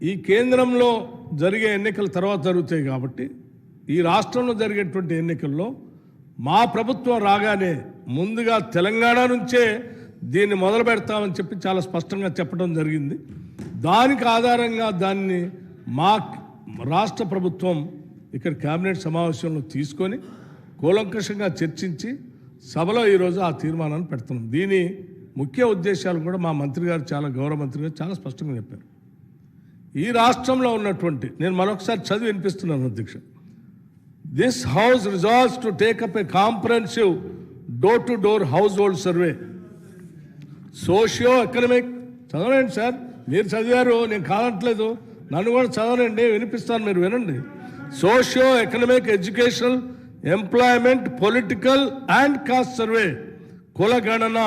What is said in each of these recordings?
ఈ కేంద్రంలో జరిగే ఎన్నికల తర్వాత జరుగుతాయి కాబట్టి ఈ రాష్ట్రంలో జరిగేటువంటి ఎన్నికల్లో మా ప్రభుత్వం రాగానే ముందుగా తెలంగాణ నుంచే దీన్ని మొదలు పెడతామని చెప్పి చాలా స్పష్టంగా చెప్పడం జరిగింది. దానికి ఆధారంగా దాన్ని మా రాష్ట్ర ప్రభుత్వం ఇక్కడ కేబినెట్ సమావేశంలో తీసుకొని కూలంకషంగా చర్చించి సభలో ఈరోజు ఆ తీర్మానాన్ని పెడుతున్నాం. దీని ముఖ్య ఉద్దేశాలు కూడా మా మంత్రి గారు చాలా గౌరవ మంత్రి గారు చాలా స్పష్టంగా చెప్పారు. ఈ రాష్ట్రంలో ఉన్నటువంటి నేను మరొకసారి చదివి వినిపిస్తున్నాను అధ్యక్ష. This house resolves to take up a comprehensive door to door household survey socio economic చదవండి సార్. మీరు చదివారు నేను కాదట్లేదు. నన్ను కూడా చదవనండి వినిపిస్తాను మీరు వినండి. Socio economic educational employment political and caste survey కుల గణన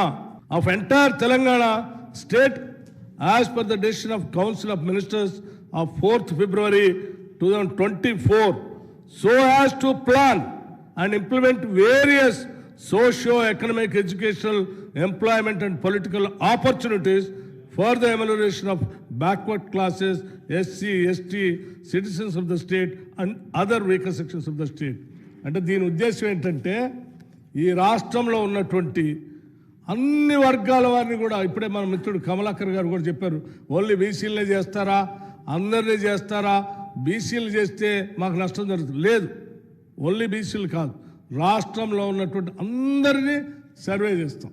of entire Telangana state as per the decision of council of ministers of fourth February two thousand twenty four so as to plan and implement various socio economic educational employment and political opportunities for the amelioration of backward classes SC ST citizens of the state and other vehicle sections of the state అంటే దీని ఉద్దేశం ఏంటంటే ఈ రాష్ట్రంలో ఉన్నటువంటి అన్ని వర్గాల వారిని కూడా ఇప్పుడే మన మిత్రుడు కమలాకర్ గారు కూడా చెప్పారు ఓన్లీ బీసీలనే చేస్తారా? అందరినీ చేస్తారా? బీసీలు చేస్తే మాకు నష్టం జరుగుతుంది. లేదు ఓన్లీ బీసీలు కాదు. రాష్ట్రంలో ఉన్నటువంటి అందరినీ సర్వే చేస్తాం.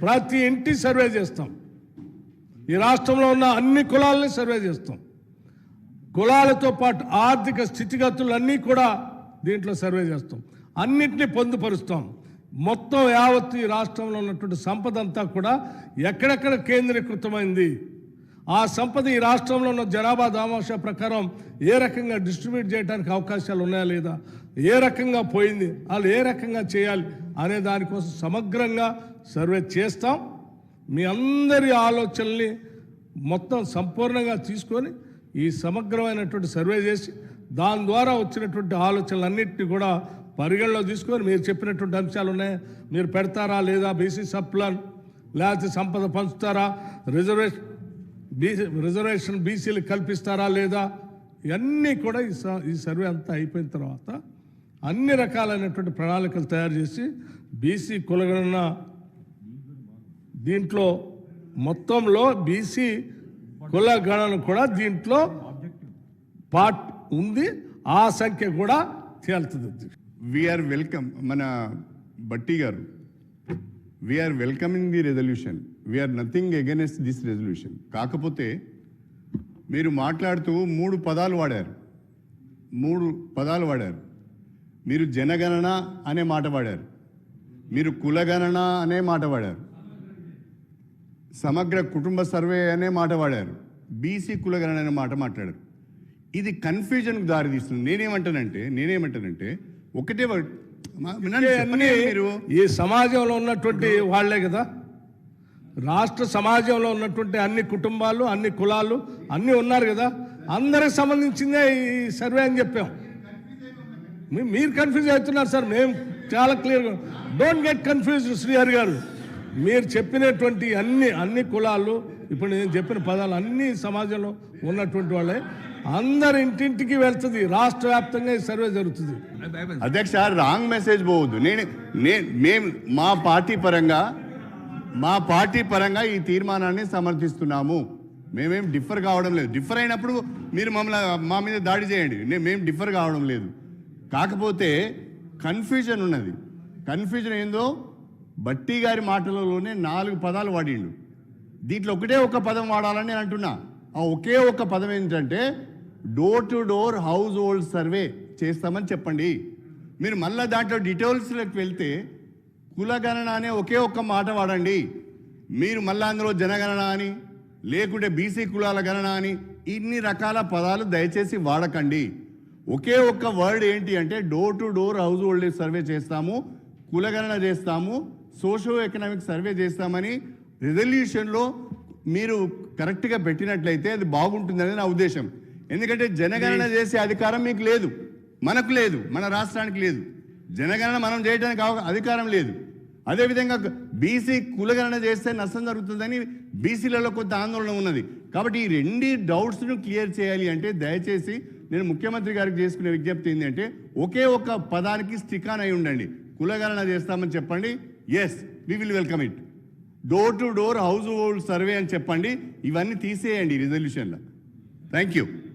ప్రతి ఇంటి సర్వే చేస్తాం. ఈ రాష్ట్రంలో ఉన్న అన్ని కులాలని సర్వే చేస్తాం. కులాలతో పాటు ఆర్థిక స్థితిగతులన్నీ కూడా దీంట్లో సర్వే చేస్తాం. అన్నిటినీ పొందుపరుస్తాం. మొత్తం యావత్తు ఈ రాష్ట్రంలో ఉన్నటువంటి సంపద అంతా కూడా ఎక్కడెక్కడ కేంద్రీకృతమైంది? ఆ సంపద ఈ రాష్ట్రంలో ఉన్న జనాభా దామాష ప్రకారం ఏ రకంగా డిస్ట్రిబ్యూట్ చేయడానికి అవకాశాలు ఉన్నాయా లేదా? ఏ రకంగా పోయింది? వాళ్ళు ఏ రకంగా చేయాలి అనే దానికోసం సమగ్రంగా సర్వే చేస్తాం. మీ అందరి ఆలోచనల్ని మొత్తం సంపూర్ణంగా తీసుకొని ఈ సమగ్రమైనటువంటి సర్వే చేసి దాని ద్వారా వచ్చినటువంటి ఆలోచనలన్నింటినీ కూడా పరిగణలో తీసుకొని మీరు చెప్పినటువంటి అంశాలు ఉన్నాయి. మీరు పెడతారా లేదా బీసీ సప్లాన్ లేకపోతే సంపద పంచుతారా? రిజర్వేషన్ బీసీ రిజర్వేషన్ బీసీలు కల్పిస్తారా లేదా? ఇవన్నీ కూడా ఈ స- ఈ సర్వే అంతా అయిపోయిన తర్వాత అన్ని రకాలైనటువంటి ప్రణాళికలు తయారు చేసి బీసీ కులగణన దీంట్లో మొత్తంలో బీసీ కులగణన కూడా దీంట్లో పార్ట్ ఉంది. ఆ సంఖ్య కూడా తేలుతుంది. వీఆర్ వెల్కమ్ మన Bhatti garu we are welcoming the resolution we are nothing against this resolution కాకపోతే మీరు మాట్లాడుతూ మూడు పదాలు వాడారు. మూడు పదాలు వాడారు. మీరు జనగణన అనే మాట వాడారు. మీరు కులగణన అనే మాట వాడారు. సమగ్ర కుటుంబ సర్వే అనే మాట వాడారు. బీసీ కులగణన అనే మాట మాట్లాడారు. ఇది కన్ఫ్యూజన్కి దారితీస్తుంది. నేనేమంటానంటే నేనేమంటానంటే ఒకటే ఈ సమాజంలో ఉన్నటువంటి వాళ్ళే కదా? రాష్ట్ర సమాజంలో ఉన్నటువంటి అన్ని కుటుంబాలు అన్ని కులాలు అన్ని ఉన్నారు కదా? అందరికి సంబంధించిందే ఈ సర్వే అని చెప్పాం. మీరు కన్ఫ్యూజ్ అవుతున్నారు సార్. మేము చాలా క్లియర్గా don't get confuse Srihari garu. మీరు చెప్పినటువంటి అన్ని అన్ని కులాలు ఇప్పుడు నేను చెప్పిన పదాలు అన్ని సమాజంలో ఉన్నటువంటి వాళ్ళే. అందరి ఇంటింటికి వెళ్తుంది. రాష్ట్ర వ్యాప్తంగా ఈ సర్వే జరుగుతుంది. అధ్యక్ష రాంగ్ మెసేజ్ పోవద్దు. నేను నేను మేము మా పార్టీ పరంగా మా పార్టీ పరంగా ఈ తీర్మానాన్ని సమర్థిస్తున్నాము. మేమేం డిఫర్ కావడం లేదు. డిఫర్ అయినప్పుడు మీరు మమ్మల్ని మా మీద దాడి చేయండి. నే- మేము డిఫర్ కావడం లేదు. కాకపోతే కన్ఫ్యూజన్ ఉన్నది. కన్ఫ్యూజన్ ఏందో బట్టి గారి మాటలలోనే నాలుగు పదాలు వాడిండు. దీంట్లో ఒకటే ఒక పదం వాడాలని నేను అంటున్నా. ఆ ఒకే ఒక పదం ఏంటంటే door to door household survey చేస్తామని చెప్పండి. మీరు మళ్ళీ దాంట్లో డీటెయిల్స్లోకి వెళ్తే కులగణన అనే ఒకే ఒక్క మాట వాడండి. మీరు మళ్ళీ అందులో జనగణన అని లేకుంటే బీసీ కులాల గణన అని ఇన్ని రకాల పదాలు దయచేసి వాడకండి. ఒకే ఒక్క వర్డ్ ఏంటి అంటే door to door household survey చేస్తాము కులగణన చేస్తాము సోషో ఎకనామిక్ సర్వే చేస్తామని రిజల్యూషన్లో మీరు కరెక్ట్గా పెట్టినట్లయితే అది బాగుంటుందని నా ఉద్దేశం. ఎందుకంటే జనగణన చేసే అధికారం మీకు లేదు. మనకు లేదు. మన రాష్ట్రానికి లేదు. జనగణన మనం చేయడానికి అధికారం లేదు. అదేవిధంగా బీసీ కులగణన చేస్తే నష్టం జరుగుతుందని బీసీలలో కొంత ఆందోళన ఉన్నది. కాబట్టి ఈ రెండు డౌట్స్ను క్లియర్ చేయాలి అంటే దయచేసి నేను ముఖ్యమంత్రి గారికి చేసుకునే విజ్ఞప్తి ఏంటంటే ఒకే ఒక్క పదానికి స్టిక్ ఆన్ అయి ఉండండి. కులగణన చేస్తామని చెప్పండి. Yes we will welcome it door to door household survey అని చెప్పండి. ఇవన్నీ తీసేయండి రిజల్యూషన్లో థ్యాంక్ యూ